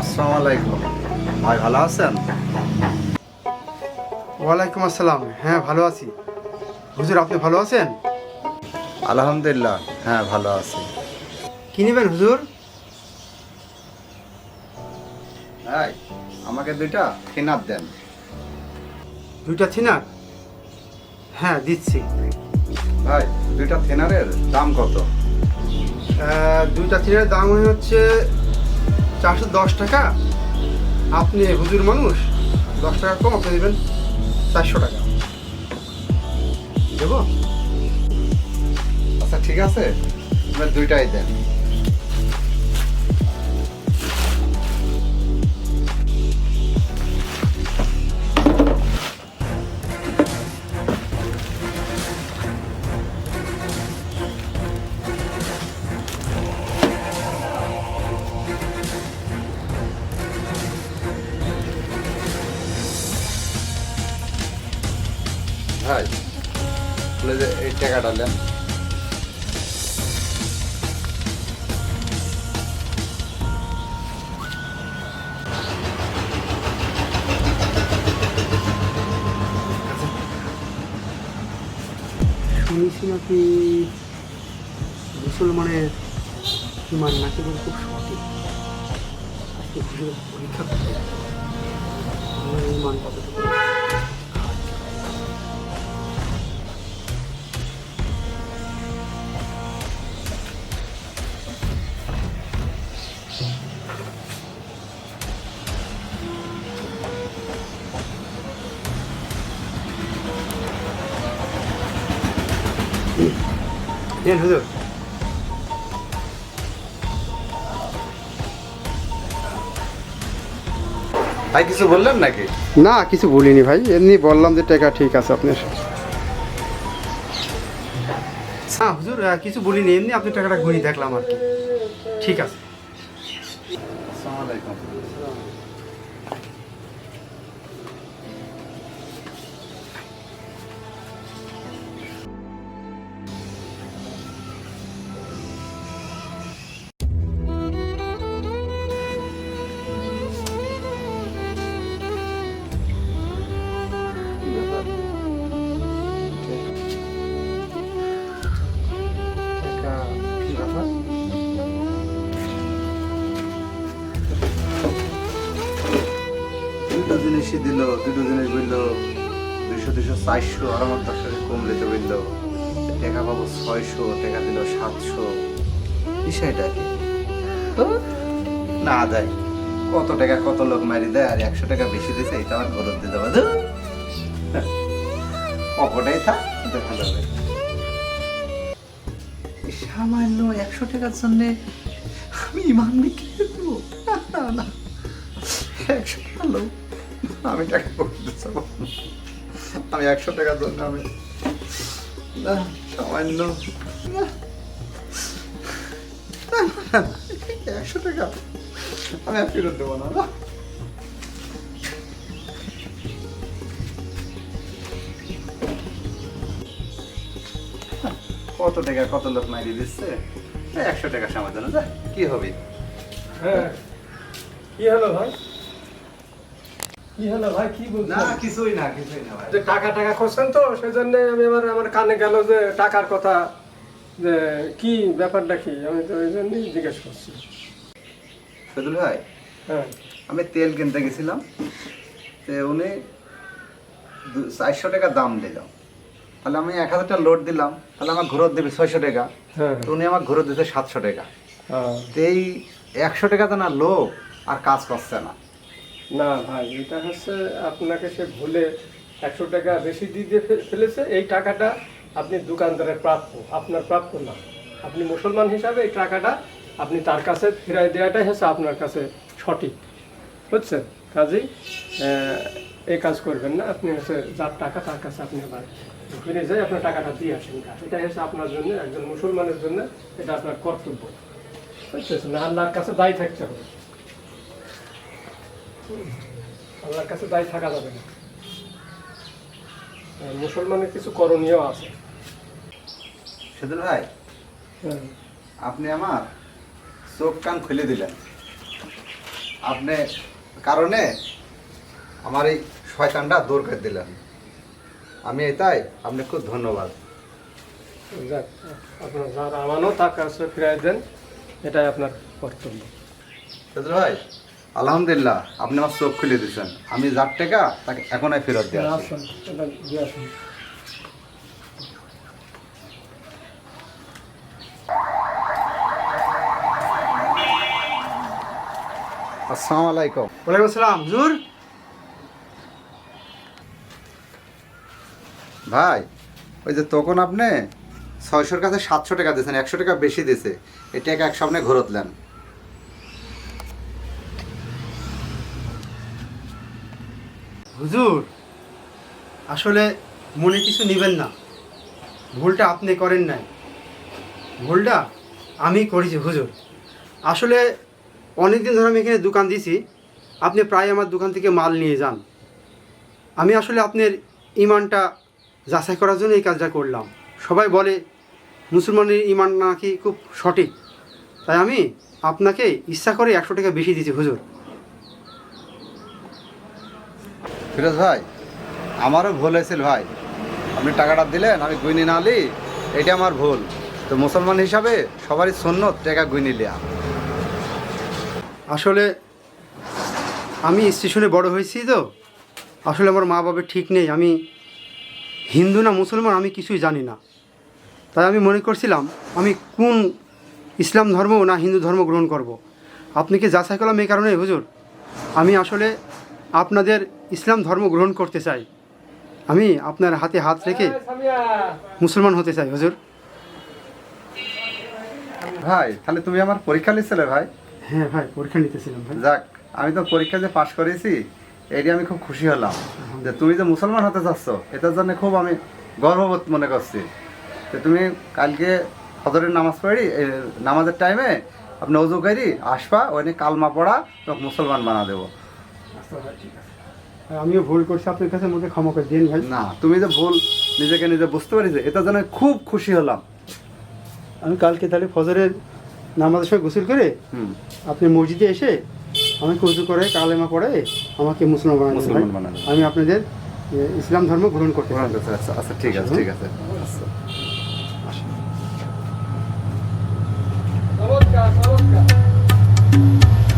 আসসালামু আলাইকুম। ভাই ভালো আছেন? ওয়ালাইকুম আসসালাম। হ্যাঁ ভালো আছি। হুজুর আপনি ভালো আছেন? আলহামদুলিল্লাহ হ্যাঁ ভালো আছি। কি নেবেন হুজুর? ভাই আমাকে দুইটা ফিনার দেন। দুইটা থিনা হ্যাঁ দিচ্ছি। ভাই দুইটা থিনারের দাম কত? দুইটা থিনার দাম হচ্ছে চারশো দশ টাকা, আপনি হুজুর মানুষ, দশ টাকা কম আপনি দেবেন চারশো টাকা। দেব? আচ্ছা ঠিক আছে আপনার দুইটাই দেন। ভাই বলে যে এই টাকাটা নেন শুনেছি নাকি মুসলমানের ইমান নাকি খুব সঠিক? পরীক্ষা করতে। আমার ইমান কতটুকু? নেন হুজুর ভাই কিছু বললেন নাকি? না কিছু বলিনি ভাই। এমনি বললাম যে টাকা ঠিক আছে আপনার। হ্যাঁ হুজুর কিছু বলিনি। এমনি আপনি টাকাটা ঘুরিয়ে দেখলাম আর কি। ঠিক আছে। আসসালামু আলাইকুম। জিনিসই দিল দুটো জিনিস বলল দুইশো দুইশো চারশো আর আমার দশ কম দিতে বলল টাকা পাবো ছয়শো টাকা দিল সাতশো। বিষয়টা কি? না দেয়। কত টাকা কত লোক মারি দেয় আর একশো টাকা বেশি দিছে এটা আমার ঘরত দিতে পারে অপটাই থাক ভালো হবে। সামান্য একশো টাকার জন্য আমি ইমান বিক্রি করে দেবো না না একশো টাকা লোক আমি টাকা করতে চাবো আমি একশো টাকার জন্য আমি, না, সামান্য একশো টাকা আমি আর ফেরত দেবো না। কত টাকা, কত লোক মারি দিচ্ছে? একশো টাকা সমাধান কি হবে? হ্যাঁ কি হলো ভাই? কি হলো ভাই? কি না কিছুই না কিছুই না ভাই। যে টাকা টাকা করছেন তো সেজন্য আমি এবার আমার কানে গেল যে টাকার কথা যে কি ব্যাপারটা কি? আমি তো ওই জন্যই জিজ্ঞেস করছি। ভাই হ্যাঁ। আমি তেল কিনতে গেছিলাম তো উনি চারশো টাকা দাম দিল। তাহলে আমি এক হাজার টাকা লোড দিলাম তাহলে আমার ঘুরত দেবে ছয়শো টাকা। হ্যাঁ। তো উনি আমার ঘুরত দিতে সাতশো টাকা। হ্যাঁ। তো এই একশো টাকা তো না লোক আর কাজ করছে না। না ভাই, এটা হচ্ছে আপনাকে সে ভুলে একশো টাকা বেশি দিয়ে ফেলেছে, এই টাকাটা আপনি দোকানদারের প্রাপ্য। আপনার প্রাপ্য না। আপনি মুসলমান হিসাবে এই টাকাটা আপনি তার কাছে ফিরাই দেওয়াটাই হচ্ছে আপনার কাছে সঠিক। বুঝছেন? কাজেই এই কাজ করবেন না। আপনি হচ্ছে যার টাকা তার কাছে আপনি আবার ফিরে যাই, আপনার টাকাটা দিয়ে আসেন এটা হচ্ছে আপনার জন্য, একজন মুসলমানের জন্য এটা আপনার কর্তব্য। বুঝতেছেন? আল্লাহর কাছে দায়ী থাকতে হবে। আল্লাহর কাছে দায়ী থাকা যাবে না। মুসলমানের কিছু করণীয় আছে। সদুল ভাই হ্যাঁ। আপনি আমার চোখ কান খুলে দিলেন। আপনি কারণে আমার এই শয়তানটা দূর করে দিলেন। আমি এটাই আপনি খুব ধন্যবাদ। যাক আপনার যার আমানও তার কাছে ফিরাই দেন। এটাই আপনার কর্তব্য। সদর ভাই আলহামদুলিল্লাহ আপনি আমার চোখ খুলে দিয়েছেন। আমি যার টাকা তাকে এখনই ফেরত আসুন আসসালামু আলাইকুম। ওয়ালাইকুম আসসালাম হুজুর। ভাই ওই যে তখন আপনি ছয়শোর কাছে সাতশো টাকা দিয়েছেন একশো টাকা বেশি দিয়েছে। এই টাকা এক সামনে ঘুরতলেন হুজুর, আসলে মনে কিছু নেবেন না। ভুলটা আপনি করেন নাই। ভুলটা আমি করেছি হুজুর। আসলে অনেক দিন ধরে আমি এখানে দোকান দিয়েছি। আপনি প্রায় আমার দোকান থেকে মাল নিয়ে যান। আমি আসলে আপনার ইমানটা যাচাই করার জন্য এই কাজটা করলাম। সবাই বলে, মুসলমানের ইমান নাকি খুব সঠিক। তাই আমি আপনাকে ইচ্ছা করে একশো টাকা বেশি দিয়েছি হুজুর। ফিরোজ ভাই, আমারও ভুল হয়েছিল ভাই। আপনি টাকাটা দিলেন, আমি গুইনি না আলি এটা আমার ভুল। তো মুসলমান হিসাবে সবারই সন্ন্যত টাকা গুইনি লিয়া আসলে আমি স্টেশনে বড় হয়েছি তো। আসলে আমার মা বাবা ঠিক নেই, আমি হিন্দু না মুসলমান, আমি কিছুই জানি না। তাই আমি মনে করছিলাম, আমি কোন ইসলাম ধর্ম না হিন্দু ধর্ম গ্রহণ করব। আপনি কি যাচাই করলাম এই কারণে হুজুর? আমি আসলে আপনাদের ইসলাম ধর্ম গ্রহণ করতে চাই। আমি আপনার হাতে হাত রেখে মুসলমান হতে চাই হজুর। ভাই তাহলে তুমি আমার পরীক্ষা নিচ্ছিলে ভাই? হ্যাঁ ভাই পরীক্ষা নিতেছিলাম ভাই। যাক আমি তো পরীক্ষা যে পাশ করেছি এটি আমি খুব খুশি হলাম যে তুমি যে মুসলমান হতে চাচ্ছ এটার জন্য খুব আমি গর্ববোধ মনে করছি। তো তুমি কালকে ফজরের নামাজ পড়ি নামাজের টাইমে আপনি অজু করি আসবা ওখানে কালমা পড়া তোমাকে মুসলমান বানা দেবো। আচ্ছা ভাই ঠিক আছে আমিও ভুল করছি আপনার কাছে আমাকে ক্ষমা করে দিন ভাই। না তুমি যে ভুল নিজেকে নিজে বুঝতে পারিস এটার জন্য আমি খুব খুশি হলাম। আমি কালকে তাহলে ফজরের নামাজের সময় গোসল করে হুম। আপনি মসজিদে এসে আমাকে উজু করে কালেমা পড়ে আমাকে মুসলমান বানাবেন মুসলমান ভাই। আমি আপনাদের ইসলাম ধর্ম গ্রহণ করতে আচ্ছা আচ্ছা ঠিক আছে ঠিক আছে। আচ্ছা।